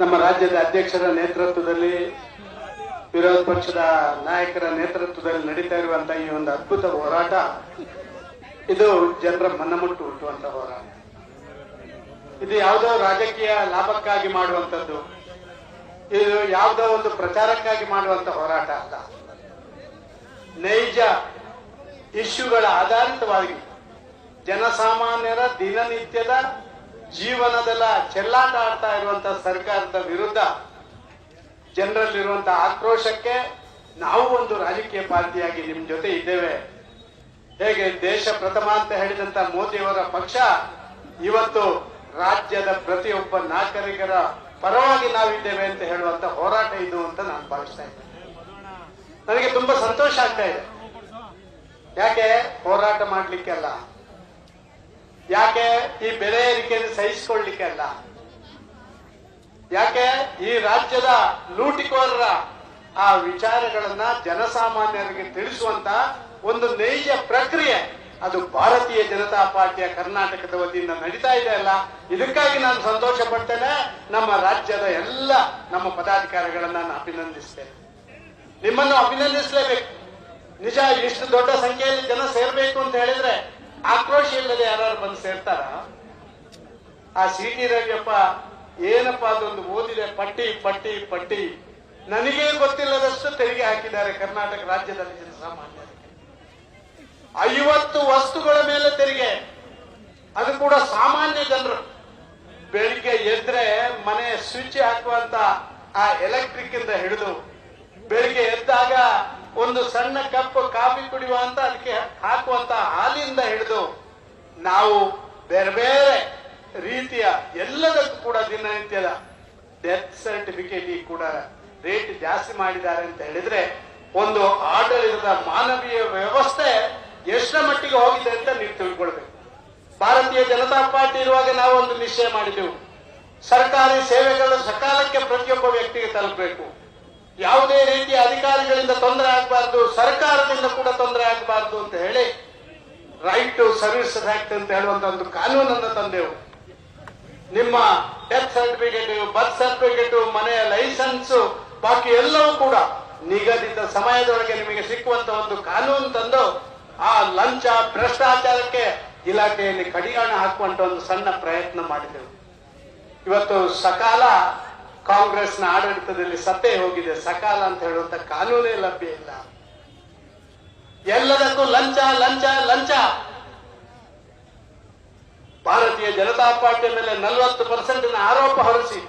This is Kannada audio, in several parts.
ನಮ್ಮ ರಾಜ್ಯದ ಅಧ್ಯಕ್ಷರ ನೇತೃತ್ವದಲ್ಲಿ ವಿರೋಧ ಪಕ್ಷದ ನಾಯಕರ ನೇತೃತ್ವದಲ್ಲಿ ನಡೀತಾ ಇರುವಂತಹ ಈ ಒಂದು ಅದ್ಭುತ ಹೋರಾಟ, ಇದು ಜನರ ಮನಮುಟ್ಟು ಹುಟ್ಟುವಂತ ಹೋರಾಟ. ಇದು ಯಾವುದೋ ರಾಜಕೀಯ ಲಾಭಕ್ಕಾಗಿ ಮಾಡುವಂಥದ್ದು, ಇದು ಯಾವುದೋ ಒಂದು ಪ್ರಚಾರಕ್ಕಾಗಿ ಮಾಡುವಂತ ಹೋರಾಟ ಅಲ್ಲ. ನೈಜ ಇಶ್ಯೂಗಳ ಆಧಾರಿತವಾಗಿ ಜನಸಾಮಾನ್ಯರ ದಿನನಿತ್ಯದ ಜೀವನದಲ್ಲ ಚೆಲ್ಲಾಟ ಆಡ್ತಾ ಇರುವಂತ ಸರ್ಕಾರದ ವಿರುದ್ಧ ಜನರಲ್ಲಿರುವಂತಹ ಆಕ್ರೋಶಕ್ಕೆ ನಾವು ಒಂದು ರಾಜಕೀಯ ಪಾರ್ಟಿಯಾಗಿ ನಿಮ್ ಜೊತೆ ಇದ್ದೇವೆ. ಹೇಗೆ ದೇಶ ಪ್ರಥಮ ಅಂತ ಹೇಳಿದಂತ ಮೋದಿಯವರ ಪಕ್ಷ, ಇವತ್ತು ರಾಜ್ಯದ ಪ್ರತಿಯೊಬ್ಬ ನಾಗರಿಕರ ಪರವಾಗಿ ನಾವಿದ್ದೇವೆ ಅಂತ ಹೇಳುವಂತ ಹೋರಾಟ ಇದು ಅಂತ ನಾನು ಭಾವಿಸ್ತಾ ಇದ್ದೇನೆ. ನನಗೆ ತುಂಬಾ ಸಂತೋಷ ಆಗ್ತಾ ಇದೆ. ಯಾಕೆ? ಹೋರಾಟ ಮಾಡ್ಲಿಕ್ಕೆ ಅಲ್ಲ. ಯಾಕೆ ಈ ಬೆಲೆ ಏರಿಕೆಯನ್ನು ಸಹಿಸಿಕೊಳ್ಳಿಕ್ಕೆ ಅಲ್ಲ ಯಾಕೆ ಈ ರಾಜ್ಯದ ಲೂಟಿಕೋರರ ಆ ವಿಚಾರಗಳನ್ನ ಜನಸಾಮಾನ್ಯರಿಗೆ ತಿಳಿಸುವಂತ ಒಂದು ನೈಜ ಪ್ರಕ್ರಿಯೆ ಅದು ಭಾರತೀಯ ಜನತಾ ಪಾರ್ಟಿಯ ಕರ್ನಾಟಕದ ವತಿಯಿಂದ ನಡೀತಾ ಇದೆ ಅಲ್ಲ? ಇದಕ್ಕಾಗಿ ನಾನು ಸಂತೋಷ ಪಡ್ತೇನೆ ನಮ್ಮ ರಾಜ್ಯದ ಎಲ್ಲ ನಮ್ಮ ಪದಾಧಿಕಾರಿಗಳನ್ನ ನಾನು ಅಭಿನಂದಿಸ್ತೇನೆ. ನಿಮ್ಮನ್ನು ಅಭಿನಂದಿಸಲೇಬೇಕು. ನಿಜ, ಇಷ್ಟು ದೊಡ್ಡ ಸಂಖ್ಯೆಯಲ್ಲಿ ಜನ ಸೇರ್ಬೇಕು ಅಂತ ಹೇಳಿದ್ರೆ ಆಕ್ರೋಶ ಇಲ್ಲದೆ ಯಾರು ಬಂದು ಸೇರ್ತಾರ? ಆ ಸಿ ಟಿ ರವಿಯಪ್ಪ ಏನಪ್ಪ ಅದೊಂದು ಓದಿದೆ, ಪಟ್ಟಿ ಪಟ್ಟಿ ಪಟ್ಟಿ. ನನಗೆ ಗೊತ್ತಿಲ್ಲದಷ್ಟು ತೆರಿಗೆ ಹಾಕಿದ್ದಾರೆ ಕರ್ನಾಟಕ ರಾಜ್ಯದಲ್ಲಿ ಸಾಮಾನ್ಯ ಐವತ್ತು ವಸ್ತುಗಳ ಮೇಲೆ ತೆರಿಗೆ. ಅದು ಕೂಡ ಸಾಮಾನ್ಯ ಜನರು. ಬೆಳಿಗ್ಗೆ ಎದ್ರೆ ಮನೆ ಸ್ವಿಚ್ ಹಾಕುವಂತ ಆ ಎಲೆಕ್ಟ್ರಿಕ್ ಇಂದ ಹಿಡಿದು, ಬೆಳಿಗ್ಗೆ ಎದ್ದಾಗ ಒಂದು ಸಣ್ಣ ಕಪ್ ಕಾಫಿ ಕುಡಿಯುವಂತ ಅದಕ್ಕೆ ಹಾಕುವಂತ ಹಾಲಿಂದ ಹಿಡಿದು ನಾವು ಬೇರೆ ಬೇರೆ ರೀತಿಯ ಎಲ್ಲದಕ್ಕೂ ಕೂಡ ದಿನನಿತ್ಯದ ಡೆತ್ ಸರ್ಟಿಫಿಕೇಟ್ ಕೂಡ ರೇಟ್ ಜಾಸ್ತಿ ಮಾಡಿದ್ದಾರೆ ಅಂತ ಹೇಳಿದ್ರೆ ಒಂದು ಆಡಳಿತದ ಮಾನವೀಯ ವ್ಯವಸ್ಥೆ ಎಷ್ಟರ ಮಟ್ಟಿಗೆ ಹೋಗಿದೆ ಅಂತ ನೀವು ತಿಳ್ಕೊಳ್ಬೇಕು. ಭಾರತೀಯ ಜನತಾ ಪಾರ್ಟಿ ಇರುವಾಗ ನಾವು ಒಂದು ನಿಶ್ಚಯ ಮಾಡಿದೆವು. ಸರ್ಕಾರಿ ಸೇವೆಗಳು ಸಕಾಲಕ್ಕೆ ಪ್ರತಿಯೊಬ್ಬ ವ್ಯಕ್ತಿಗೆ ತಲುಪಬೇಕು. ಯಾವುದೇ ರೀತಿಯ ಅಧಿಕಾರಿಗಳಿಂದ ತೊಂದರೆ ಆಗಬಾರ್ದು, ಸರ್ಕಾರದಿಂದ ಕೂಡ ತೊಂದರೆ ಆಗಬಾರ್ದು ಅಂತ ಹೇಳಿ ರೈಟ್ ಟು ಸರ್ವಿಸ್ ಆಕ್ಟ್ ಅಂತ ಹೇಳುವಂತ ಒಂದು ಕಾನೂನನ್ನು ತಂದೆವು. ನಿಮ್ಮ ಡೆತ್ ಸರ್ಟಿಫಿಕೇಟ್ ಬರ್ತ್ ಸರ್ಟಿಫಿಕೇಟ್ ಮನೆಯ ಲೈಸೆನ್ಸ್ ಬಾಕಿ ಎಲ್ಲವೂ ಕೂಡ ನಿಗದಿತ ಸಮಯದೊಳಗೆ ನಿಮಗೆ ಸಿಕ್ಕುವಂತ ಒಂದು ಕಾನೂನು ತಂದು ಆ ಲಂಚ, ಭ್ರಷ್ಟಾಚಾರಕ್ಕೆ ಇಲಾಖೆಯಲ್ಲಿ ಕಡಿಗಾಣ ಹಾಕುವಂತ ಒಂದು ಸಣ್ಣ ಪ್ರಯತ್ನ ಮಾಡಿದೆವು. ಇವತ್ತು ಸಕಾಲ ಕಾಂಗ್ರೆಸ್ನ ಆಡಳಿತದಲ್ಲಿ ಸತ್ತೇ ಹೋಗಿದೆ. ಸಕಾಲ ಅಂತ ಹೇಳುವಂತ ಕಾನೂನೇ ಲಭ್ಯ ಇಲ್ಲ. ಎಲ್ಲದಕ್ಕೂ ಲಂಚ ಲಂಚ ಲಂಚ. ಭಾರತೀಯ ಜನತಾ ಪಾರ್ಟಿಯ ಮೇಲೆ ನಲವತ್ತು ಪರ್ಸೆಂಟ್ ಆರೋಪ ಹೊರಿಸಿ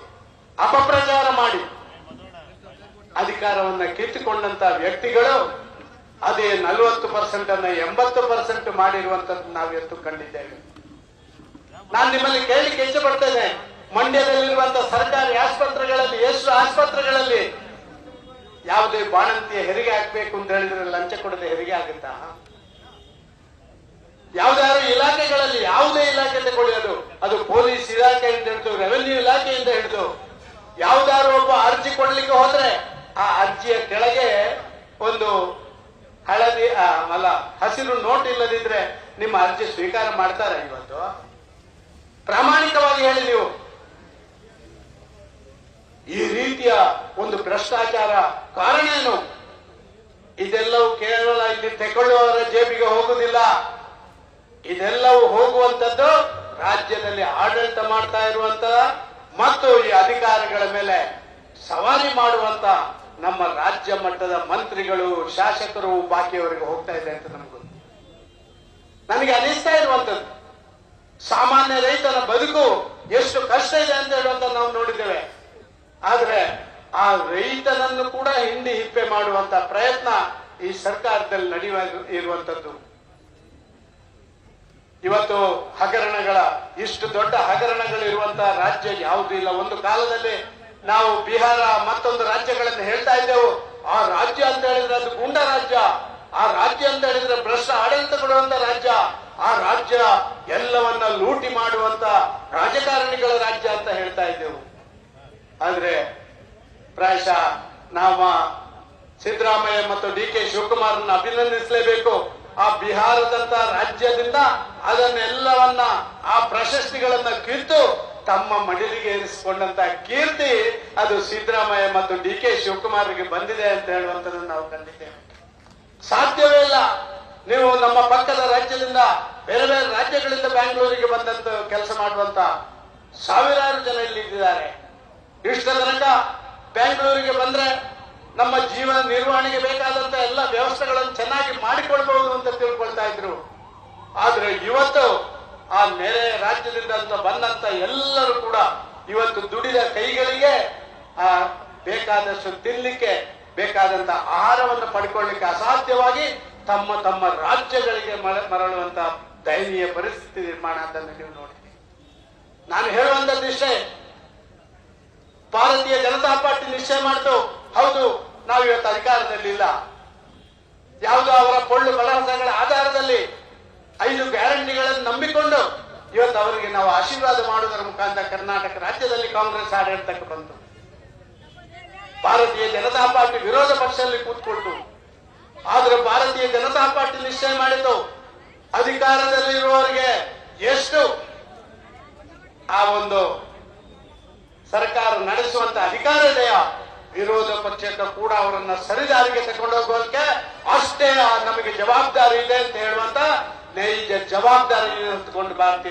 ಅಪಪ್ರಚಾರ ಮಾಡಿ. ಅಧಿಕಾರವನ್ನ ಕಿತ್ತುಕೊಂಡಂತ ವ್ಯಕ್ತಿಗಳು ಅದೇ ನಲವತ್ತು ಪರ್ಸೆಂಟ್ ಅನ್ನ ಎಂಬತ್ತು ಪರ್ಸೆಂಟ್ ಮಾಡಿರುವಂತದ್ದು ನಾವು ಎತ್ತು ಕಂಡಿದ್ದೇವೆ. ನಾನು ನಿಮ್ಮಲ್ಲಿ ಕೇಳಲಿಕ್ಕೆ ಇಷ್ಟಪಡ್ತೇನೆ ಪಡ್ತೇನೆ ಮಂಡ್ಯದಲ್ಲಿರುವಂತಹ ಸರ್ಕಾರಿ ಆಸ್ಪತ್ರೆಗಳಲ್ಲಿ ಎಷ್ಟು ಆಸ್ಪತ್ರೆಗಳಲ್ಲಿ ಯಾವುದೇ ಬಾಣಂತಿಯ ಹೆರಿಗೆ ಹಾಕ್ಬೇಕು ಅಂತ ಹೇಳಿದ್ರೆ ಲಂಚ ಕೊಡದೆ ಹೆರಿಗೆ ಆಗುತ್ತಾ? ಯಾವ್ದಾದ್ರು ಇಲಾಖೆಗಳಲ್ಲಿ ಯಾವುದೇ ಇಲಾಖೆ ತಗೊಳ್ಳಿ, ಅದು ಪೊಲೀಸ್ ಇಲಾಖೆಯಿಂದ ಹಿಡಿದು ರೆವೆನ್ಯೂ ಇಲಾಖೆಯಿಂದ ಹಿಡಿದು ಯಾವ್ದಾದ್ರು ಒಬ್ಬ ಅರ್ಜಿ ಕೊಡ್ಲಿಕ್ಕೆ ಹೋದ್ರೆ ಆ ಅರ್ಜಿಯ ಕೆಳಗೆ ಒಂದು ಹಳದಿ ಅಲ್ಲ, ಹಸಿರು ನೋಟ್ ಇಲ್ಲದಿದ್ರೆ ನಿಮ್ಮ ಅರ್ಜಿ ಸ್ವೀಕಾರ ಮಾಡ್ತಾರೆ ಇವತ್ತು? ಪ್ರಾಮಾಣಿಕವಾಗಿ ಹೇಳಿ ನೀವು. ಈ ರೀತಿಯ ಒಂದು ಭ್ರಷ್ಟಾಚಾರ ಕಾರಣ ಏನು? ಇದೆಲ್ಲವೂ ಕೇವಲ ಇಲ್ಲಿ ತೆಗೊಳ್ಳುವವರ ಜೇಬಿಗೆ ಹೋಗುವುದಿಲ್ಲ. ಇದೆಲ್ಲವೂ ಹೋಗುವಂತದ್ದು ರಾಜ್ಯದಲ್ಲಿ ಆಡಳಿತ ಮಾಡ್ತಾ ಇರುವಂತ ಮತ್ತು ಈ ಅಧಿಕಾರಿಗಳ ಮೇಲೆ ಸವಾರಿ ಮಾಡುವಂತ ನಮ್ಮ ರಾಜ್ಯ ಮಟ್ಟದ ಮಂತ್ರಿಗಳು, ಶಾಸಕರು, ಬಾಕಿಯವರಿಗೆ ಹೋಗ್ತಾ ಇದೆ ಅಂತ ನಮ್ಗೆ ನನಗೆ ಅನಿಸ್ತಾ ಇರುವಂತದ್ದು ಸಾಮಾನ್ಯ ರೈತನ ಬದುಕು ಎಷ್ಟು ಕಷ್ಟ ಇದೆ ಅಂತ ಹೇಳುವಂತ ನಾವು ನೋಡಿದ್ದೇವೆ ಆದ್ರೆ ಆ ರೈತನನ್ನು ಕೂಡ ಹಿಂಡಿ ಹಿಪ್ಪೆ ಮಾಡುವಂತ ಪ್ರಯತ್ನ ಈ ಸರ್ಕಾರದಲ್ಲಿ ನಡೆಯುವ ಇರುವಂತದ್ದು. ಇವತ್ತು ಹಗರಣಗಳ, ಇಷ್ಟು ದೊಡ್ಡ ಹಗರಣಗಳು ಇರುವಂತಹ ರಾಜ್ಯ ಯಾವುದೂ ಇಲ್ಲ. ಒಂದು ಕಾಲದಲ್ಲಿ ನಾವು ಬಿಹಾರ ಮತ್ತೊಂದು ರಾಜ್ಯಗಳನ್ನು ಹೇಳ್ತಾ ಇದ್ದೆವು. ಆ ರಾಜ್ಯ ಅಂತ ಹೇಳಿದ್ರೆ ಅದು ಗುಂಡ ರಾಜ್ಯ. ಆ ರಾಜ್ಯ ಅಂತ ಹೇಳಿದ್ರೆ ಭ್ರಷ್ಟ ಆಡಳಿತ ಕೊಡುವಂತ ರಾಜ್ಯ. ಆ ರಾಜ್ಯ ಎಲ್ಲವನ್ನ ಲೂಟಿ ಮಾಡುವಂತ ರಾಜಕಾರಣಿಗಳ ರಾಜ್ಯ ಅಂತ ಹೇಳ್ತಾ ಇದ್ದೆವು. ಆದ್ರೆ ಪ್ರಾಯಶಃ ನಾವು ಸಿದ್ದರಾಮಯ್ಯ ಮತ್ತು ಡಿ ಕೆ ಶಿವಕುಮಾರ್ನ ಅಭಿನಂದಿಸಲೇಬೇಕು. ಆ ಬಿಹಾರದಂತ ರಾಜ್ಯದಿಂದ ಅದನ್ನೆಲ್ಲವನ್ನ, ಆ ಪ್ರಶಸ್ತಿಗಳನ್ನ ಕಿತ್ತು ತಮ್ಮ ಮಡಿಲಿಗೆ ಇರಿಸಿಕೊಂಡಂತ ಕೀರ್ತಿ ಅದು ಸಿದ್ದರಾಮಯ್ಯ ಮತ್ತು ಡಿ ಕೆ ಶಿವಕುಮಾರ್ಗೆ ಬಂದಿದೆ ಅಂತ ಹೇಳುವಂಥದ್ದನ್ನು ನಾವು ಕಂಡಿದ್ದೇವೆ. ಸಾಧ್ಯವೇ ಇಲ್ಲ. ನೀವು ನಮ್ಮ ಪಕ್ಕದ ರಾಜ್ಯದಿಂದ, ಬೇರೆ ಬೇರೆ ರಾಜ್ಯಗಳಿಂದ ಬ್ಯಾಂಗ್ಳೂರಿಗೆ ಬಂದಂತ ಕೆಲಸ ಮಾಡುವಂತ ಸಾವಿರಾರು ಜನ ಇಲ್ಲಿದ್ದಾರೆ ಇಷ್ಟ ತನಕ ಬ್ಯಾಂಗ್ಳೂರಿಗೆ ಬಂದ್ರೆ ನಮ್ಮ ಜೀವನ ನಿರ್ವಹಣೆಗೆ ಬೇಕಾದಂತ ಎಲ್ಲ ವ್ಯವಸ್ಥೆಗಳನ್ನು ಚೆನ್ನಾಗಿ ಮಾಡಿಕೊಳ್ಬಹುದು ಅಂತ ತಿಳ್ಕೊಳ್ತಾ ಇದ್ರು. ಆದ್ರೆ ಇವತ್ತು ಆ ನೆರೆ ರಾಜ್ಯದಿಂದ ಅಂತ ಬಂದಂತ ಎಲ್ಲರೂ ಕೂಡ ಇವತ್ತು ದುಡಿದ ಕೈಗಳಿಗೆ, ಆ, ಬೇಕಾದಷ್ಟು ತಿನ್ಲಿಕ್ಕೆ, ಬೇಕಾದಂತ ಆಹಾರವನ್ನು ಪಡ್ಕೊಳ್ಳಿಕ್ಕೆ ಅಸಾಧ್ಯವಾಗಿ ತಮ್ಮ ತಮ್ಮ ರಾಜ್ಯಗಳಿಗೆ ಮರ- ಮರಳುವಂತ ದಯನೀಯ ಪರಿಸ್ಥಿತಿ ನಿರ್ಮಾಣ ಅಂತ ನೀವು ನೋಡಿದ್ದೀವಿ ನಾನು ಹೇಳುವಂತದ್ದು ಇಷ್ಟೇ ಭಾರತೀಯ ಜನತಾ ಪಾರ್ಟಿ ನಿಶ್ಚಯ ಮಾಡಿತು. ಹೌದು, ನಾವು ಇವತ್ತು ಅಧಿಕಾರದಲ್ಲಿಲ್ಲ ಯಾವುದೋ ಅವರ ಪೊಳ್ಳು ಬಲಹಸಗಳ ಆಧಾರದಲ್ಲಿ ಐದು ಗ್ಯಾರಂಟಿಗಳನ್ನು ನಂಬಿಕೊಂಡು ಇವತ್ತು ಅವರಿಗೆ ನಾವು ಆಶೀರ್ವಾದ ಮಾಡುವುದರ ಮುಖಾಂತರ ಕರ್ನಾಟಕ ರಾಜ್ಯದಲ್ಲಿ ಕಾಂಗ್ರೆಸ್ ಆಡಳಿತಕ್ಕೆ ಬಂತು. ಭಾರತೀಯ ಜನತಾ ಪಾರ್ಟಿ ವಿರೋಧ ಪಕ್ಷದಲ್ಲಿ ಕೂತ್ಕೊಳ್ತು. ಆದ್ರೆ ಭಾರತೀಯ ಜನತಾ ಪಾರ್ಟಿ ನಿಶ್ಚಯ ಮಾಡಿತು. ಅಧಿಕಾರದಲ್ಲಿರುವವರಿಗೆ ಎಷ್ಟು? ಆ ಒಂದು ಸರ್ಕಾರ ನಡೆಸುವಂತ ಅಧಿಕಾರ ಇದೆಯಾ ವಿರೋಧ ಪಕ್ಷಕ್ಕೆ ಕೂಡ ಅವರನ್ನ ಸರಿದಾರಿಗೆ ತಗೊಂಡೋಗೋದಕ್ಕೆ ಅಷ್ಟೇ ನಮಗೆ ಜವಾಬ್ದಾರಿ ಇದೆ ಅಂತ ಹೇಳುವಂತ ನೈಜ ಜವಾಬ್ದಾರಿ ಭಾರತೀಯ